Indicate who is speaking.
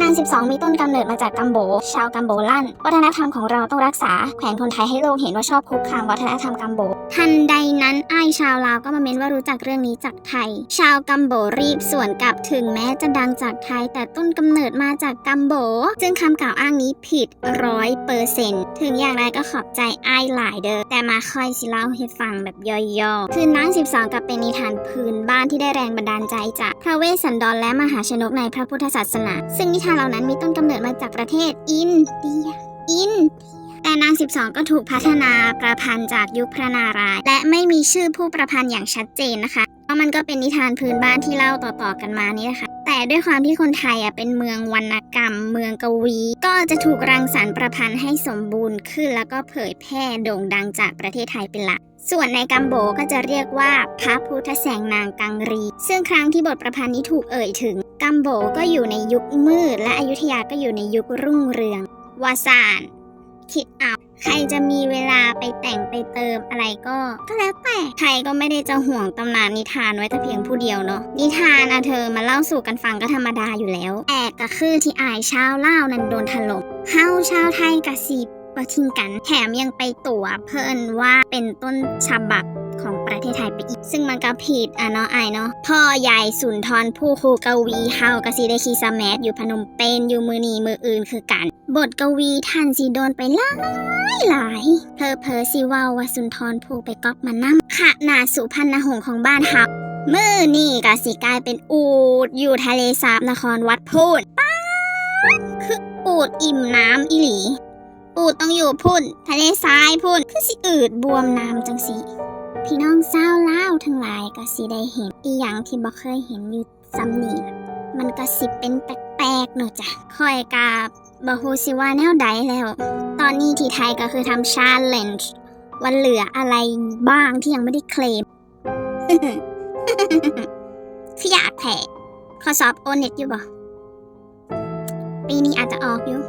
Speaker 1: นาง 12 มีต้นกำเนิดมาจากกัมโบ ชาวกัมโบลั่นวัฒนธรรมของเราต้องรักษา แขวนคนไทยให้โลกเห็นว่าชอบคุกคามวัฒนธรรมกัมโบ ทันใดนั้นอ้ายชาวลาวก็มาเม้นว่ารู้จักเรื่องนี้จากไทย ชาวกัมโบรีบสวนกลับถึงแม้จะดังจากไทย แต่ต้นกำเนิดมาจากกัมโบ ซึ่งคำกล่าวอ้างนี้ผิดร้อยเปอร์เซนต์ถึงอย่างไรก็ขอบใจอ้ายหลายเด้อแต่มาค่อยสิเล่าให้ฟังแบบย่อๆคือนาง 12 กับเป็นนิทานพื้นบ้านที่ได้แรงบันดาลใจจากพระเวสสันดรและมหาชนกในพระพุทธศาสนา ซึ่งนิทานเหล่านั้นมีต้นกำเนิดมาจากประเทศอินเดีย อินแต่นาง 12 ก็ถูกพัฒนาประพันธ์จากยุคพระนารายณ์และไม่มีชื่อผู้ประพันธ์อย่างชัดเจนนะคะ เพราะมันก็เป็นนิทานพื้นบ้านที่เล่าต่อๆกันมานี่นะคะ ด้วยความที่คนไทยอะเป็นเมืองวรรณกรรม เมืองกวี ก็จะถูกรังสรรค์ประพันธ์ให้สมบูรณ์ขึ้น แล้วก็เผยแพร่โด่งดังจากประเทศไทยเป็นหลัก ส่วนในกัมโบก็จะเรียกว่าพระพุทธแสงนางกังรี ซึ่งครั้งที่บทประพันธ์นี้ถูกเอ่ยถึง กัมโบก็อยู่ในยุคมืด และอยุธยาก็อยู่ในยุครุ่งเรืองวาสาน คิดเอาใครจะมีเวลาไปแต่งไปเติมอะไรก็ ก็แล้วแต่ใครก็ไม่ได้จะห่วงตำนานนิทานไว้แต่เพียงผู้เดียวเนาะนิทานอะเธอมาเล่าสู่กันฟังก็ธรรมดาอยู่แล้วแต่ก็คือที่อายชาวเล่านั้นโดนถล่มเฮาชาวไทยกะสิบะทิ้งกันแถมยังไปตั๋วเพิ่นว่าเป็นต้นฉบับ ของประเทศไทยไปอีก ซึ่งมันก็ผิดอะเนาะไอเนาะพ่อใหญ่สุนทรผู้ครูกวีเฮากะสิได้คีสแมทอยู่พนมเปญอยู่มือนีมืออื่นคือกัน บทกวีท่านสิโดนไปหลายหลายเพอเพอสิว่าวาสุนทรผู้ไปก๊อปมานำขนาดสุพรรณหงของบ้านเฮามือนี่กะสิกลายเป็นอูดอยู่ทะเลสาบนครวัดพูดป้าคืออูดอิ่มน้ำอีหลี อูดต้องอยู่พุ่น ทะเลทรายพุ่น คือสิอืดบวมน้ำจังสิ พี่น้องเศร้าเล่าทั้งหลายก็สิได้เห็นอีหยังที่บ่เคยเห็นอยู่ซ้ำนี่มันก็สิเป็นแปลกๆเนอะจ้ะคอยกาบ่ฮู้สิว่าแนวใดแล้ว ตอนนี้ที่ไทยก็คือทำชาเลนจ์ว่าเหลืออะไรบ้างที่ยังไม่ได้เคลมคืออยากแผลข้อสอบโอเน็ตอยู่บ่ปีนี้อาจจะออกอยู่